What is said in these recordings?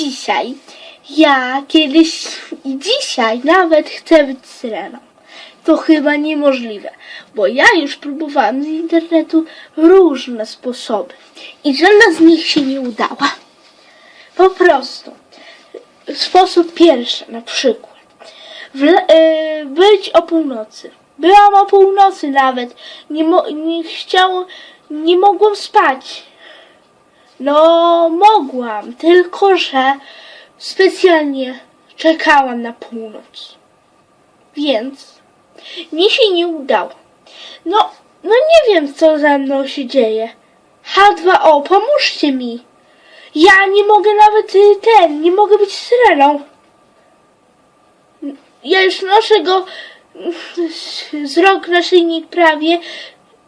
dzisiaj, ja kiedyś i dzisiaj nawet chcę być syreną. To chyba niemożliwe, bo ja już próbowałam z internetu różne sposoby i żadna z nich się nie udała. Po prostu. Sposób pierwszy, na przykład. W, e, być o północy. Byłam o północy nawet. Nie, mo- nie nie mogłam spać. No, mogłam, tylko że specjalnie czekałam na północ. Więc mi się nie udało. No, no nie wiem, co ze mną się dzieje. H2O, pomóżcie mi. Ja nie mogę nawet y, ten, nie mogę być syreną. Ja już noszę go z rok naszyjnik prawie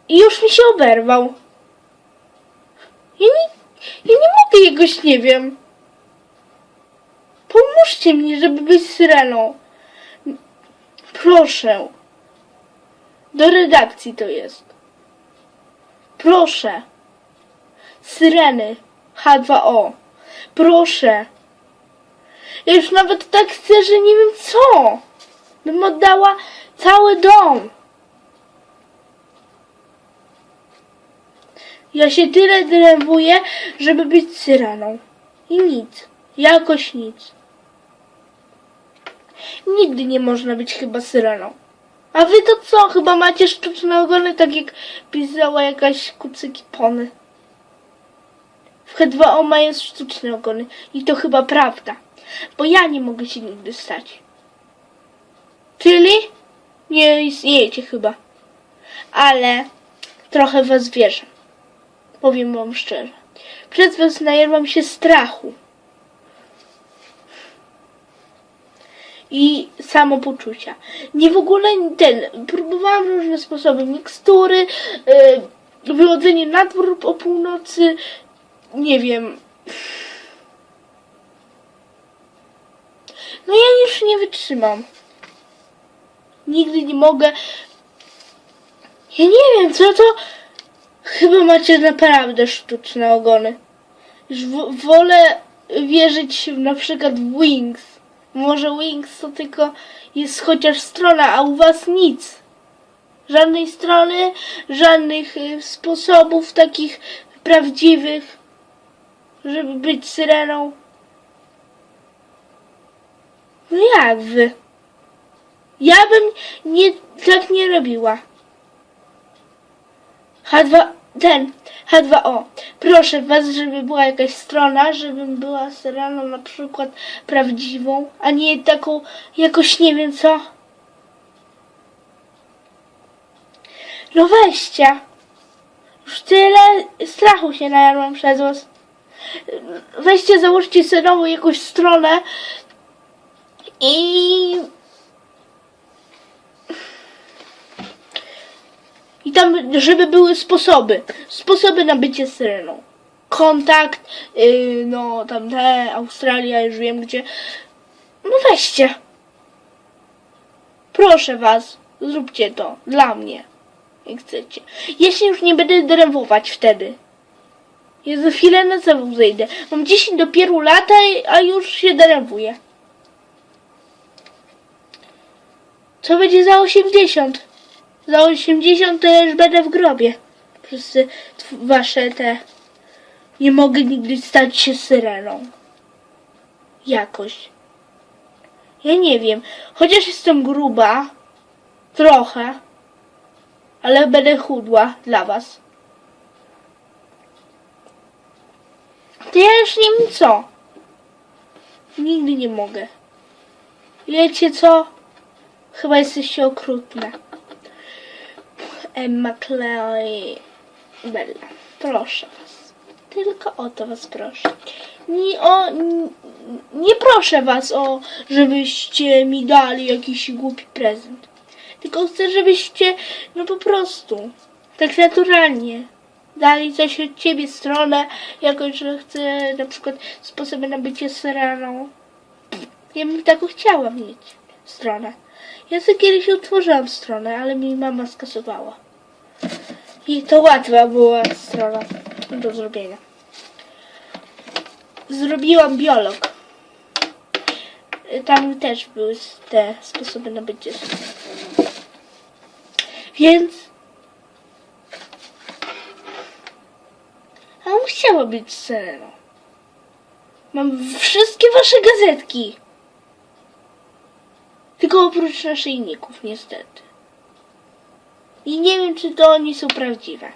i już mi się oberwał. Ja nie, jakoś, nie wiem. Pomóżcie mi, żeby być syreną. Proszę. Do redakcji to jest. Proszę. Syreny. H2O. Proszę. Ja już nawet tak chcę, że nie wiem co. Bym oddała cały dom. Ja się tyle denerwuję, żeby być syreną. I nic. Jakoś nic. Nigdy nie można być chyba syreną. A wy to co? Chyba macie sztuczne ogony, tak jak pisała jakaś kucyki pony. W H2O mają sztuczne ogony. I to chyba prawda. Bo ja nie mogę się nigdy stać. Czyli nie istniejecie chyba. Ale trochę was wierzę. Powiem wam szczerze. Przez was najadłam się strachu. I samopoczucia. Nie w ogóle ten. Próbowałam różne sposoby. Mikstury, yy, wychodzenie na dwór o północy. Nie wiem. No ja już nie wytrzymam. Nigdy nie mogę. Ja nie wiem, co to. Chyba macie naprawdę sztuczne ogony. Już wolę wierzyć na przykład w Wings. Może Wings to tylko jest chociaż strona, a u was nic. Żadnej strony, żadnych y, sposobów takich prawdziwych, żeby być syreną. No jak wy? Ja bym nie, tak nie robiła. H2, ten, H2O. Proszę was, żeby była jakaś strona, żebym była syreną na przykład prawdziwą, a nie taką jakoś nie wiem co. No weźcie. Już tyle strachu się najadłam przez was. Weźcie, założcie sobie nową jakąś stronę i I tam, żeby były sposoby. Sposoby na bycie syreną. Kontakt, yy, no tam te, Australia, już wiem gdzie. No weźcie. Proszę was, zróbcie to dla mnie. Jak chcecie. Się już nie będę denerwować wtedy. Ja za chwilę na zawód zejdę. Mam 10 dopiero lata, a już się denerwuję. Co będzie za 80? Za 80 to już będę w grobie. Tw- wasze te... Nie mogę nigdy stać się syreną. Jakoś. Ja nie wiem. Chociaż jestem gruba. Trochę. Ale będę chudła dla was. To ja już nie wiem co. Nigdy nie mogę. Wiecie co? Chyba jesteście okrutne. Emma Clay Bella. Proszę was. Tylko o to was proszę. Nie, o, n- nie proszę was o, żebyście mi dali jakiś głupi prezent. Tylko chcę, żebyście, no po prostu, tak naturalnie, dali coś od ciebie, stronę, jakoś, że chcę na przykład sposoby na bycie syreną. Ja bym taką chciała mieć stronę. Ja sobie kiedyś utworzyłam stronę, ale mi mama skasowała. I to łatwa była strona do zrobienia. Zrobiłam biolog. tam też były te sposoby na bycie. Więc a chciała być Seleną. Mam wszystkie wasze gazetki. Tylko oprócz naszyjników, niestety. I nie wiem, czy to oni są prawdziwe.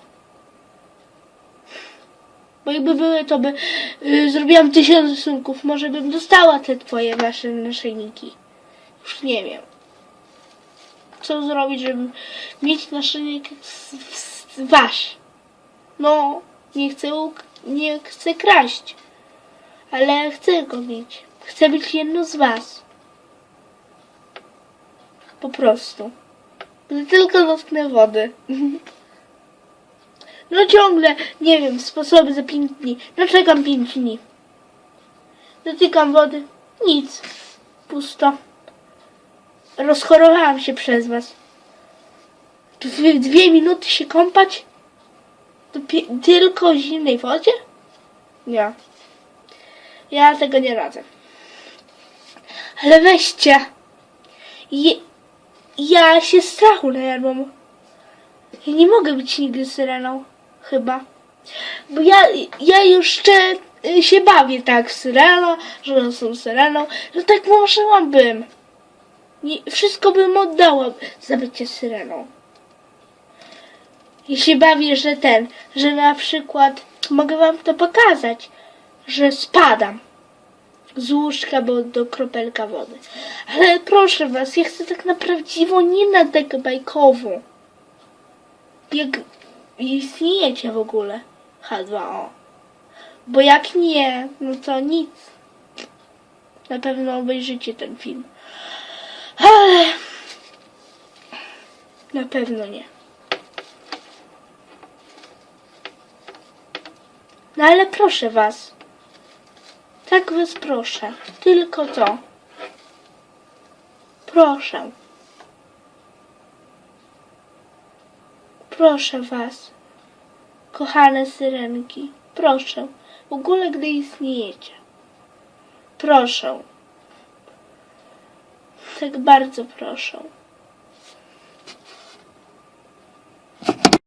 Bo jakby były, to by y, zrobiłam tysiąc rysunków. Może bym dostała te twoje wasze naszyjniki. Już nie wiem. Co zrobić, żeby mieć naszyjnik wasz? No, nie chcę, nie chcę kraść. Ale chcę go mieć. Chcę być jedną z was. Po prostu. Gdy tylko dotknę wody. No ciągle, nie wiem, sposoby za pięć dni. No czekam pięć dni. Dotykam wody. Nic. Pusto. Rozchorowałam się przez was. Dwie, dwie minuty się kąpać? Tylko w zimnej wodzie? Nie. Ja tego nie radzę. Ale weźcie. Je, ja się strachu najadłam. Ja nie mogę być nigdy syreną. Chyba. Bo ja, ja jeszcze y, się bawię tak w syrena, że są syreną, że tak marzyłabym. Nie, wszystko bym oddała za bycie syreną. I się bawię, że ten, że na przykład mogę wam to pokazać, że spadam z łóżka, bo do kropelka wody. Ale proszę was, ja chcę tak na prawdziwą, nie na tak bajkową. Jak istniejecie w ogóle H2O. Bo jak nie, no to nic. Na pewno obejrzycie ten film. Ale na pewno nie. No ale proszę was. Tak was proszę. Tylko to. Proszę. Proszę was. Kochane syrenki. Proszę. W ogóle gdy istniejecie. Proszę. Tak bardzo proszę.